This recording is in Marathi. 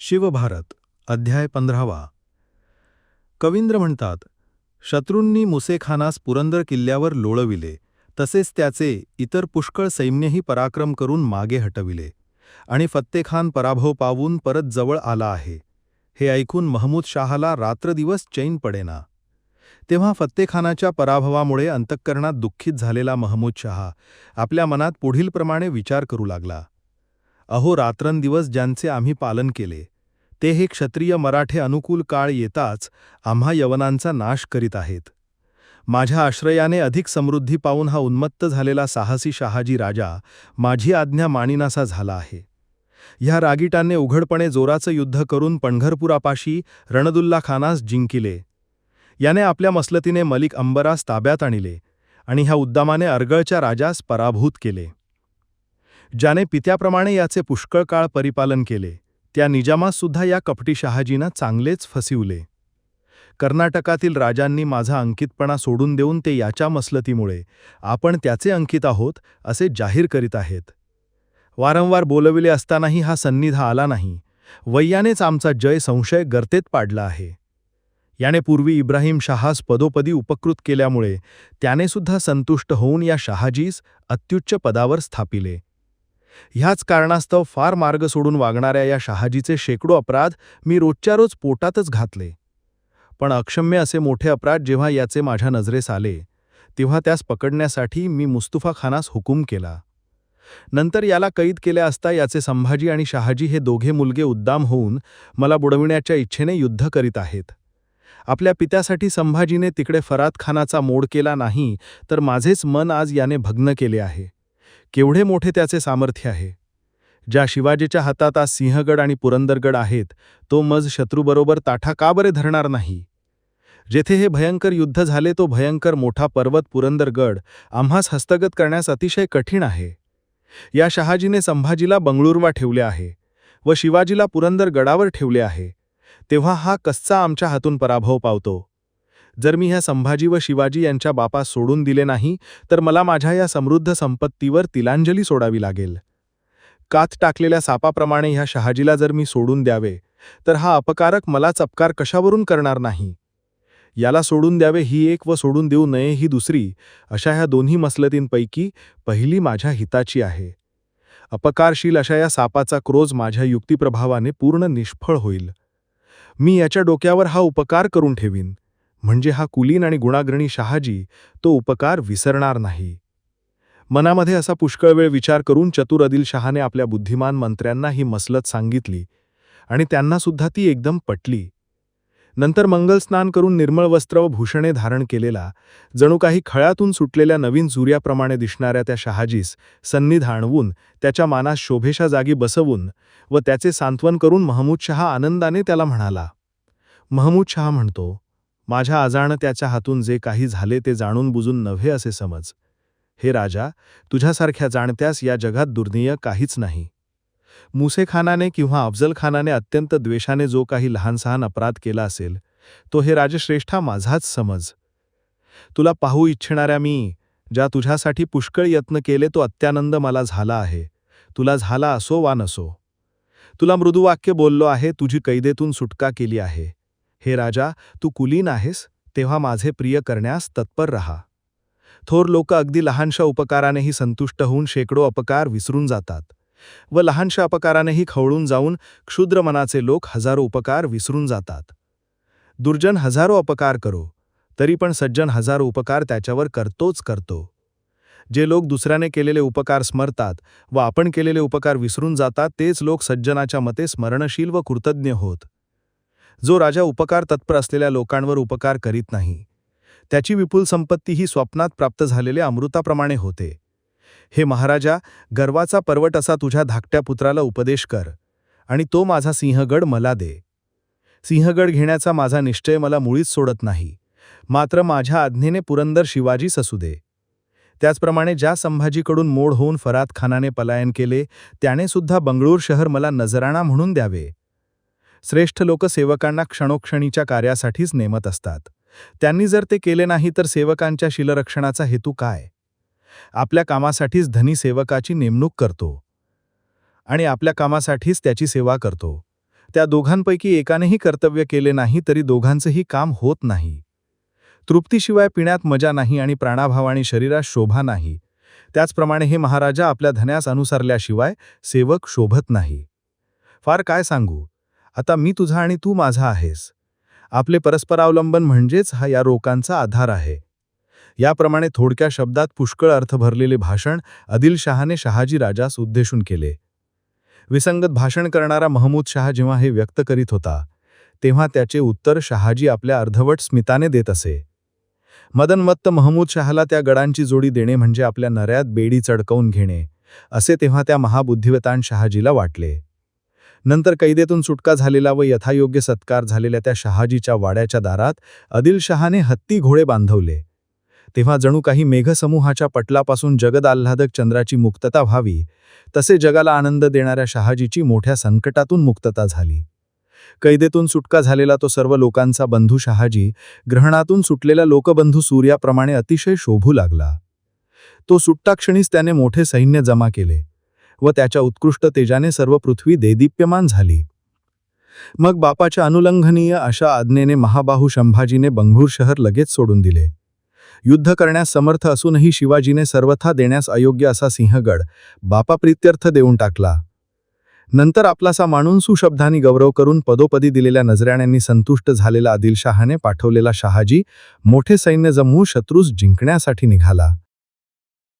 शिवभारत अध्याय पंधरावा. कवींद्र म्हणतात शत्रूंनी मुसेखानास पुरंदर किल्ल्यावर लोळविले तसेच त्याचे इतर पुष्कळ सैन्यही पराक्रम करून मागे हटविले आणि फत्तेखान पराभव पावून परत जवळ आला आहे. हे ऐकून महमूद शाहाला रात्रदिवस चैन पडेना. तेव्हा फत्तेखानाच्या पराभवामुळे अंतःकरणात दुःखित झालेला महमूद शहा आपल्या मनात पुढीलप्रमाणे विचार करू लागला. अहो रात्रंदिवस ज्यांचे आम्ही पालन केले ते हे क्षत्रिय मराठे अनुकूल काळ येताच आम्हा यवनांचा नाश करीत आहेत. माझ्या आश्रयाने अधिक समृद्धी पाहून हा उन्मत्त झालेला साहसी शहाजी राजा माझी आज्ञा मानिनासा झाला आहे. ह्या रागीटांनी उघडपणे जोराचं युद्ध करून पंढरपुरापाशी रणदुल्ला खानास जिंकिले. याने आपल्या मसलतीने मलिक अंबरास ताब्यात आणले आणि ह्या उद्दामाने अर्गळच्या राजास पराभूत केले. ज्याने पित्याप्रमाणे याचे पुष्कळ काळ परिपालन केले त्या निजामासुद्धा या कपटी शहाजींना चांगलेच फसिवले. कर्नाटकातील राजांनी माझा अंकितपणा सोडून देऊन ते याच्या मसलतीमुळे आपण त्याचे अंकित आहोत असे जाहीर करीत आहेत. वारंवार बोलविले असतानाही हा सन्निधा आला नाही. वैयानेच आमचा जय संशय गर्तेत पाडला आहे. याने पूर्वी इब्राहिम शहास पदोपदी उपकृत केल्यामुळे त्यानेसुद्धा संतुष्ट होऊन या शहाजीस अत्युच्च पदावर स्थापिले. ह्याच कारणास्तव फार मार्ग सोडून वागणाऱ्या या शहाजीचे शेकडो अपराध मी रोजच्या रोज पोटातच घातले. पण अक्षम्य असे मोठे अपराध जेव्हा याचे माझ्या नजरेस आले तेव्हा त्यास पकडण्यासाठी मी मुस्तुफा खानास हुकूम केला. नंतर याला कैद केल्या असता याचे संभाजी आणि शहाजी हे दोघे मुलगे उद्दाम होऊन मला बुडविण्याच्या इच्छेने युद्ध करीत आहेत. आपल्या पित्यासाठी संभाजीने तिकडे फरात खानाचा मोड केला नाही तर माझेच मन आज याने भग्न केले आहे. केवढे मोठे त्याचे सामर्थ्य आहे? ज्या शिवाजीच्या हातात आज सिंहगड आणि पुरंदरगड आहेत तो मज शत्रूबरोबर ताठा का बरे धरणार नाही? जेथे हे भयंकर युद्ध झाले तो भयंकर मोठा पर्वत पुरंदरगड आम्हास हस्तगत करण्यास अतिशय कठीण आहे. या शहाजीने संभाजीला बंगळुरवा ठेवले आहे व शिवाजीला पुरंदर गडावर ठेवले आहे. तेव्हा हा कच्चा आमच्या हातून पराभव पावतो. जर मी ह्या संभाजी व शिवाजी यांच्या बापास सोडून दिले नाही तर मला माझ्या या समृद्ध संपत्तीवर तिलांजली सोडावी लागेल. कात टाकलेल्या सापाप्रमाणे ह्या शहाजीला जर मी सोडून द्यावे तर हा अपकारक मला चपकार कशावरून करणार नाही? याला सोडून द्यावे ही एक व सोडून देऊ नये ही दुसरी अशा ह्या दोन्ही मसलतींपैकी पहिली माझ्या हिताची आहे. अपकारशील अशा या सापाचा क्रोज माझ्या युक्तिप्रभावाने पूर्ण निष्फळ होईल. मी याच्या डोक्यावर हा उपकार करून ठेवीन. म्हणजे हा कुलीन आणि गुणाग्रणी शहाजी तो उपकार विसरणार नाही. मनामध्ये असा पुष्कळ वेळ विचार करून चतुर अदिल शहाने आपल्या बुद्धिमान मंत्र्यांना ही मसलत सांगितली आणि त्यांनासुद्धा ती एकदम पटली. नंतर मंगलस्नान करून निर्मळ वस्त्र व भूषणे धारण केलेला जणू काही खळ्यातून सुटलेल्या नवीन सूर्याप्रमाणे दिसणाऱ्या त्या शहाजीस सन्निध आणवून त्याच्या मानास शोभेशा जागी बसवून व त्याचे सांत्वन करून महमूद शहा आनंदाने त्याला म्हणाला महमूद शहा म्हणतो माझ्या अजाण त्याच्या हातून जे काही झाले ते जाणून बुजून नव्हे असे समज. हे राजा तुझ्यासारख्या जाणत्यास या जगात दुर्नीय काहीच नाही. मुसेखानाने किंवा अफजलखानाने अत्यंत द्वेषाने जो काही लहानसहान अपराध केला असेल तो हे राजश्रेष्ठा माझाच समज. तुला पाहू इच्छिणाऱ्या मी ज्या तुझ्यासाठी पुष्कळ यत्न केले तो अत्यानंद मला झाला आहे. तुला झाला असो वा नसो. तुला मृदुवाक्य बोललो आहे तुझी कैदेतून सुटका केली आहे. हे राजा तू कुलीन आहेस तेव्हा माझे प्रिय करण्यास तत्पर रहा. थोर लोक अगदी लहानशा उपकारानेही संतुष्ट होऊन शेकडो अपकार विसरून जातात व लहानशा अपकारानेही खवळून जाऊन क्षुद्र मनाचे लोक हजारो उपकार विसरून जातात. दुर्जन हजारो अपकार करो तरी पण सज्जन हजारो उपकार त्याच्यावर करतोच करतो. जे लोक दुसऱ्याने केलेले उपकार स्मरतात व आपण केलेले उपकार विसरून जातात तेच लोक सज्जनाच्या मते स्मरणशील व कृतज्ञ होत. जो राजा उपकार तत्पर असलेल्या लोकांवर उपकार करीत नाही. त्याची विपुल संपत्ती ही स्वप्नात प्राप्त झालेल्या अमृताप्रमाणे होते. हे महाराजा गर्वाचा पर्वट असा तुझ्या धाकट्या पुत्राला उपदेश कर आणि तो माझा सिंहगड मला दे. सिंहगड घेण्याचा माझा निश्चय मला मुळीच सोडत नाही. मात्र माझ्या आज्ञेने पुरंदर शिवाजी असू दे. त्याचप्रमाणे ज्या संभाजीकडून मोड होऊन फरात खानाने पलायन केले त्याने सुद्धा बंगळूर शहर मला नजराणा म्हणून द्यावे. श्रेष्ठ लोक सेवकांना क्षणोक्षणीच्या कार्यासाठीच नेमत असतात. त्यांनी जर ते केले नाही तर सेवकांच्या शिलरक्षणाचा हेतू काय? आपल्या कामासाठीच धनी सेवकाची नेमणूक करतो. आणि आपल्या कामासाठीच त्याची सेवा करतो. त्या दोघांपैकी एकानेही कर्तव्य केले नाही तरी दोघांचंही काम होत नाही. तृप्तीशिवाय पिण्यात मजा नाही आणि प्राणाभावाने शरीरात शोभा नाही. त्याचप्रमाणे हे महाराजा आपल्या धन्यास अनुसरल्याशिवाय सेवक शोभत नाही. फार काय सांगू? आता मी तुझा आणि तू माझा आहेस. आपले परस्परावलंबन म्हणजेच हा या रोकांचा आधार आहे. याप्रमाणे थोडक्या शब्दात पुष्कळ अर्थ भरलेले भाषण आदिलशहाने शहाजी राजास उद्देशून केले. विसंगत भाषण करणारा महमूद शहा जेव्हा हे व्यक्त करीत होता तेव्हा त्याचे उत्तर शहाजी आपल्या अर्धवट स्मिताने देत असे. मदनमत्त महमूद शहाला त्या गडांची जोडी देणे म्हणजे आपल्या नऱ्यात बेडी चडकवून घेणे असे तेव्हा त्या महाबुद्धिवतान शहाजीला वाटले. नंतर कैदेतून सुटका झालेला व यथायोग्य सत्कार झालेल्या त्या शहाजीच्या वाड्याच्या दारात आदिलशहाने हत्ती घोडे बांधवले. तेव्हा जणू काही मेघसमूहाच्या पटलापासून जगद आल्हादक चंद्राची मुक्तता व्हावी तसे जगाला आनंद देणाऱ्या शहाजीची मोठ्या संकटातून मुक्तता झाली. कैदेतून सुटका झालेला तो सर्व लोकांचा बंधू शहाजी ग्रहणातून सुटलेला लोकबंधू सूर्याप्रमाणे अतिशय शोभू लागला. तो सुट्टाक्षणीच त्याने मोठे सैन्य जमा केले. व त्याच्या उत्कृष्ट तेजाने सर्व पृथ्वी देदीप्यमान झाली. मग बापाच्या अनुलंघनीय अशा आज्ञेने महाबाहू शंभाजीने बंगळूर शहर लगेच सोडून दिले. युद्ध करण्यास समर्थ असूनही शिवाजीने सर्वथा देण्यास अयोग्य असा सिंहगड बापाप्रित्यर्थ देऊन टाकला. नंतर आपलासा मानून सुशब्दांनी गौरव करून पदोपदी दिलेल्या नजराण्यांनी संतुष्ट झालेला आदिलशहाने पाठवलेला शहाजी मोठे सैन्य जमवू शत्रूस जिंकण्यासाठी निघाला.